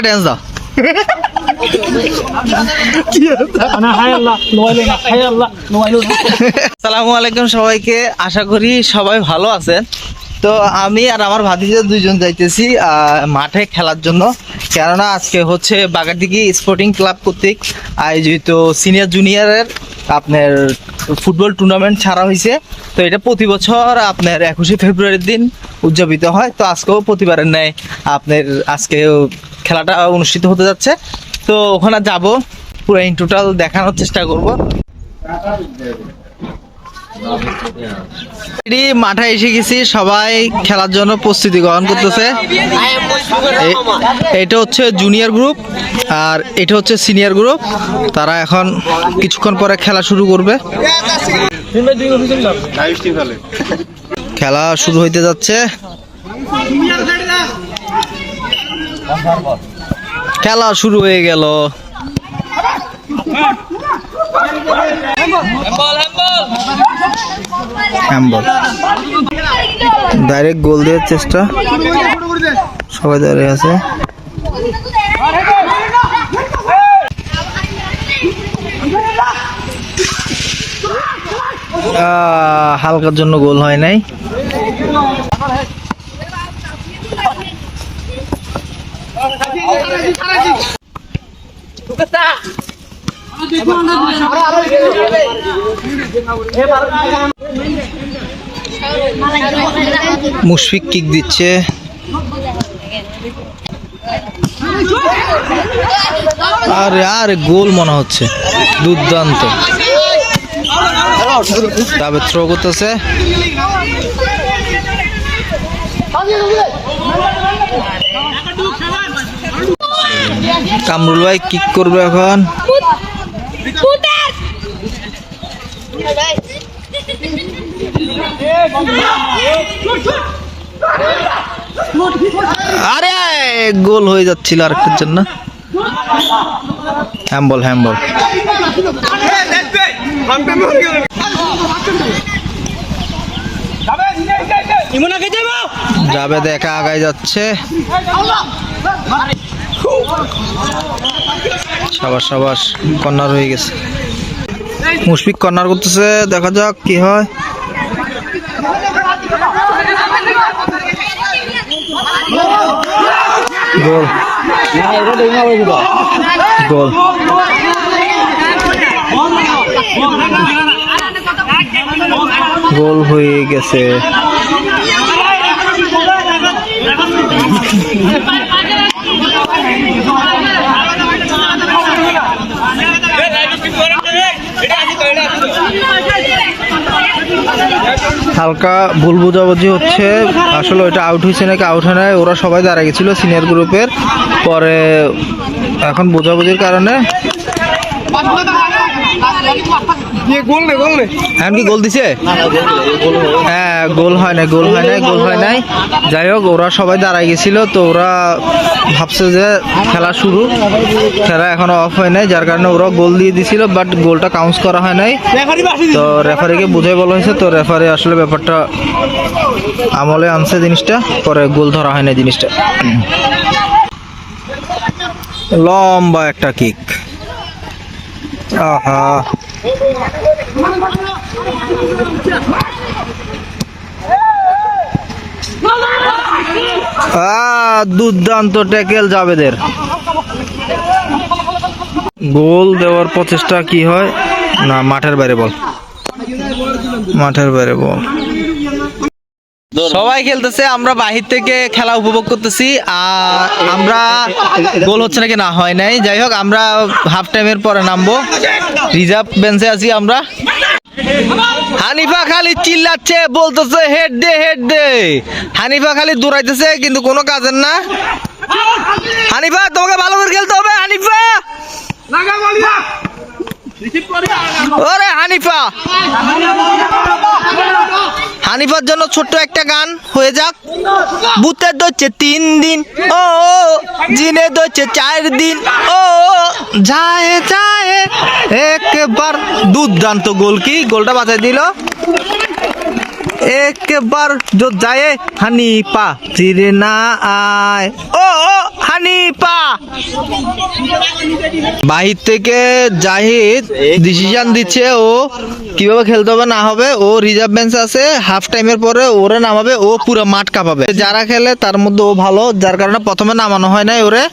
একটা ড্যান্স দাও। সালামু আলাইকুম সবাইকে আশা করি সবাই ভালো আছেন। তো আমি আর আমার ভাতিজা দুইজন যাইতেছি মাঠে খেলার জন্য। কেননা আজকে হচ্ছে বাগারদিঘি স্পোর্টিং ক্লাব কর্তৃক আয়োজিত সিনিয়র জুনিয়রের আপনার ফুটবল টুর্নামেন্ট ছাড়া হয়েছে তো এটা প্রতি বছর আপনার একুশে ফেব্রুয়ারির দিন উদযাপিত হয়। তো আজকেও প্রতিবারের ন্যায় আপনার আজকে খেলাটা অনুষ্ঠিত হতে যাচ্ছে। তো ওখানে যাব, পুরো ইন টোটাল দেখানোর চেষ্টা করব। মাঠে এসে গেছি, সবাই খেলার জন্য প্রস্তুতি গ্রহণ করতেছে। এটা হচ্ছে জুনিয়র গ্রুপ আর এটা হচ্ছে সিনিয়র গ্রুপ তারা এখন কিছুক্ষণ পরে খেলা শুরু করবে। খেলা শুরু হইতে যাচ্ছে। খেলা শুরু হয়ে গেল। ডাইরেক্ট গোল দেওয়ার চেষ্টা। সবাই দাঁড়িয়ে আছে। হালকার জন্য গোল হয় নাই। মুশফিক কিক দিচ্ছে। আরে আরে গোল মনে হচ্ছে। দুর্দান্ত। তবে থ্রো করতেছে। কামরুল ভাই কিক করবে এখন? আরে, গোল হয়ে যাচ্ছিল আর আরেকটার জন্য। হ্যাম্বল হ্যাম্বল যাবে? দেখা আগায় যাচ্ছে। সাবাস সাবাস কর্নার হয়ে গেছে। মুশফিক কর্নার করতেছে, দেখা যাক কি হয়। গোল। গোল। গোল হয়ে গেছে। হালকা ভুল বোঝাবুঝি হচ্ছে। আসলে ওইটা আউট হয়েছে নাকি আউট হয় নাই, ওরা সবাই দাঁড়া গেছিল সিনিয়র গ্রুপের পরে এখন বোঝাবুঝির কারণে এখন কি গোল দিছে? হ্যাঁ গোল হয় নাই গোল হয় নাই গোল হয় নাই। যাই হোক ওরা সবাই দাঁড়ায় গেছিল তো ওরা ভাবছে যে খেলা শুরু। খেলা এখনও অফ হয় নাই যার কারণে ওরা গোল দিয়ে দিছিল বাট গোলটা কাউন্ট করা হয় নাই। তো রেফারিকে বুঝাই বলা হয়েছে তো রেফারি আসলে ব্যাপারটা আমলে আনছে জিনিসটা পরে গোল ধরা হয় না জিনিসটা। লম্বা একটা কিক আহ, দুর্দান্ত ট্যাকেল জাবেদের। গোল দেওয়ার প্রচেষ্টা কি হয়? না, মাঠের বাইরে বল। মাঠের বাইরে বল। সবাই খেলতেছে, আমরা বাহির থেকে খেলা উপভোগ করতেছি। আর আমরা গোল হচ্ছে নাকি? না, হয় নাই। যাই হোক, আমরা হাফ টাইমের পরে নামবো। রিজার্ভ বেঞ্চে আছি আমরা। হানিফা খালি চিল্লাচ্ছে বলতেছে হেড দে হেড দে। হানিফা খালি দৌড়াইতেছে কিন্তু কোনো কাজের না। হানিফা তোমাকে ভালো করে খেলতে হবে হানিফা! ওরে হানিফা! হানিফার জন্য ছোট্ট একটা গান হয়ে যাক। বুথের দচ্ছে তিন দিন, ও জিনে দচ্ছে চার দিন, ও যায় যায় একবার দুর্দান্ত গোল কি? গোলটা বাঁচাই দিল। एक बार जो जाए हनी पा फिर ना आए ও ও হানিপা বাহির থেকে জাহিদ ডিসিশন দিচ্ছে ও কিভাবে খেলতে হবে না হবে ও রিজার্ভ বেঞ্চ আছে হাফ টাইমের পরে ওরে নামাবে ও পুরো মাঠ কাঁপাবে যারা খেলে তার মধ্যে ও ভালো যার কারণে প্রথমে নামানো হয় নাই ওরে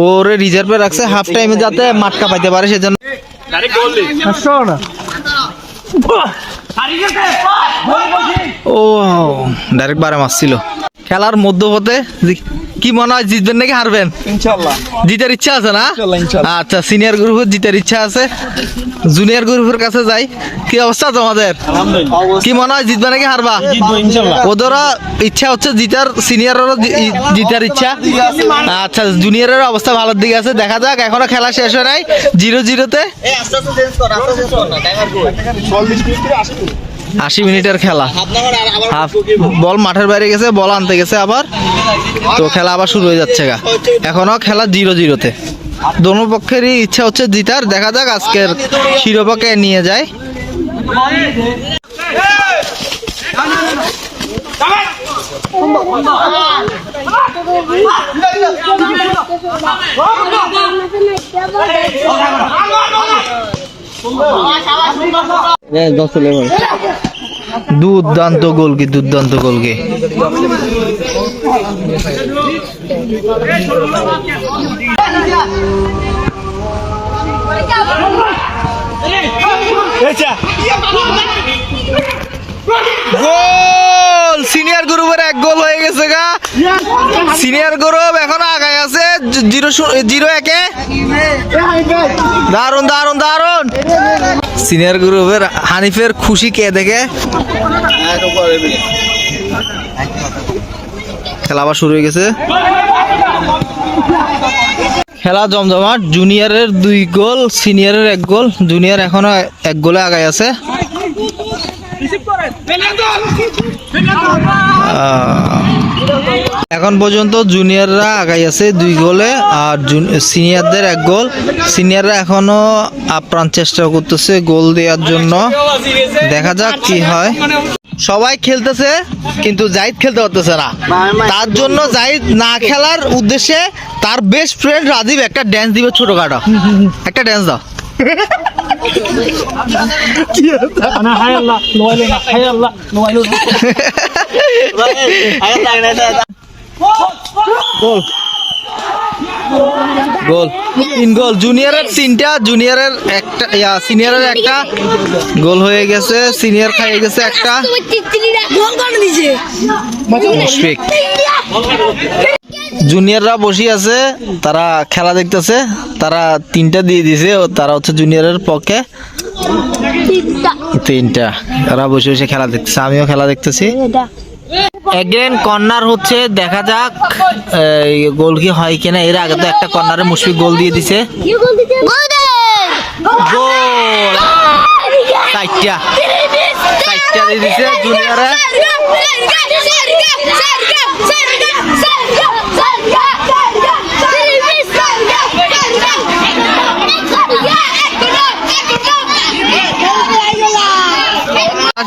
ওরে রিজার্ভে রাখছে হাফ টাইমে যাতে মাঠ কাঁপাইতে পারে সেজন্য ও ডাইরেক্ট বারে মারছিল খেলার মধ্যপথে কি মনে হয় জিতবেন নাকি হারবেন? জিতার ইচ্ছা আছে না। আচ্ছা সিনিয়র গ্রুপের জিতার ইচ্ছা আছে। জুনিয়র গ্রুপের কাছে যাই। কি অবস্থা তোমাদের? কি মনে হয় জিতবে নাকি হারবা? ওদেরও ইচ্ছা হচ্ছে জিতার সিনিয়রেরও জিতার ইচ্ছা। আচ্ছা জুনিয়রের অবস্থা ভালোর দিকে আছে। দেখা যাক এখনও খেলা শেষ হয় নাই। জিরো জিরোতে আশি মিনিটের খেলা। হাফ বল মাঠের বাইরে গেছে, বল আনতে গেছে আবার। তো খেলা আবার শুরু হয়ে যাচ্ছে গা। এখনও খেলা জিরো জিরোতে। দোনো পক্ষেরই ইচ্ছা হচ্ছে জিতার। দেখা যাক আজকের শিরোপাকে নিয়ে যায়। দুর্দান্ত গোল কি দুর্দান্ত গোল কি গোল! সিনিয়র গ্রুপের এক গোল হয়ে গেছে গা। সিনিয়র গ্রুপ এখন আগায় আছে জিরো জিরো একে। দারুণ দারুণ দারুণ সিনিয়র গ্রুপের হানিফের খুশি কে দেখে? খেলা আবার শুরু হয়ে গেছে। খেলা জমজমাট, জুনিয়রের দুই গোল, সিনিয়রের এক গোল। জুনিয়র এখনও এক গোলে আগায় আছে। এখন পর্যন্ত জুনিয়ররা আগাই আছে দুই গোলে আর সিনিয়রদের এক গোল। সিনিয়ররা এখনও আপ্রাণ চেষ্টা করতেছে গোল দেওয়ার জন্য। দেখা যাক কি হয়। সবাই খেলতেছে কিন্তু জাহিদ খেলতে পারতেছে না। তার জন্য জাহিদ না খেলার উদ্দেশ্যে তার বেস্ট ফ্রেন্ড রাজীব একটা ড্যান্স দিবে ছোটখাটো। একটা ড্যান্স দাও। হায় আল্লাহ গোল। গোল। তিন গোল। জুনিয়রের তিনটা জুনিয়রের একটা সিনিয়রের একটা। গোল হয়ে গেছে সিনিয়র খাইয়ে গেছে একটা। মুশফিক। জুনিয়ররা বসে আছে, তারা খেলা দেখতেছে, তারা তিনটা দিয়ে দিছে, ও তারা হচ্ছে জুনিয়রের পক্ষে। তিনটা। তারা বসে বসে খেলা দেখতেছে, আমিও খেলা দেখতেছি। এগেন কর্নার হচ্ছে দেখা যাক গোল কি হয় কিনা। এর আগে তো একটা কর্নারে মুশফিক গোল দিয়ে দিছে। গোল চারটা চারটা দিয়ে দিছে জুনিয়রে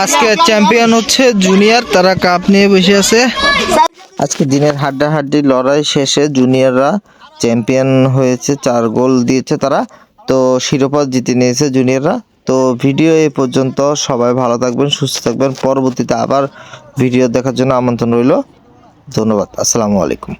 আজকে চ্যাম্পিয়ন হচ্ছে জুনিয়র তারা কাপ নিয়ে বসে আছে আজকে দিনের হাড্ডাহাড্ডি লড়াই শেষে জুনিয়ররা চ্যাম্পিয়ন হয়েছে, চার গোল দিয়েছে তারা। তো শিরোপা জিতে নিয়েছে জুনিয়ররা। তো ভিডিও এ পর্যন্ত সবাই ভালো থাকবেন, সুস্থ থাকবেন। পরবর্তীতে আবার ভিডিও দেখার জন্য আমন্ত্রণ রইল। ধন্যবাদ। আসসালামু আলাইকুম।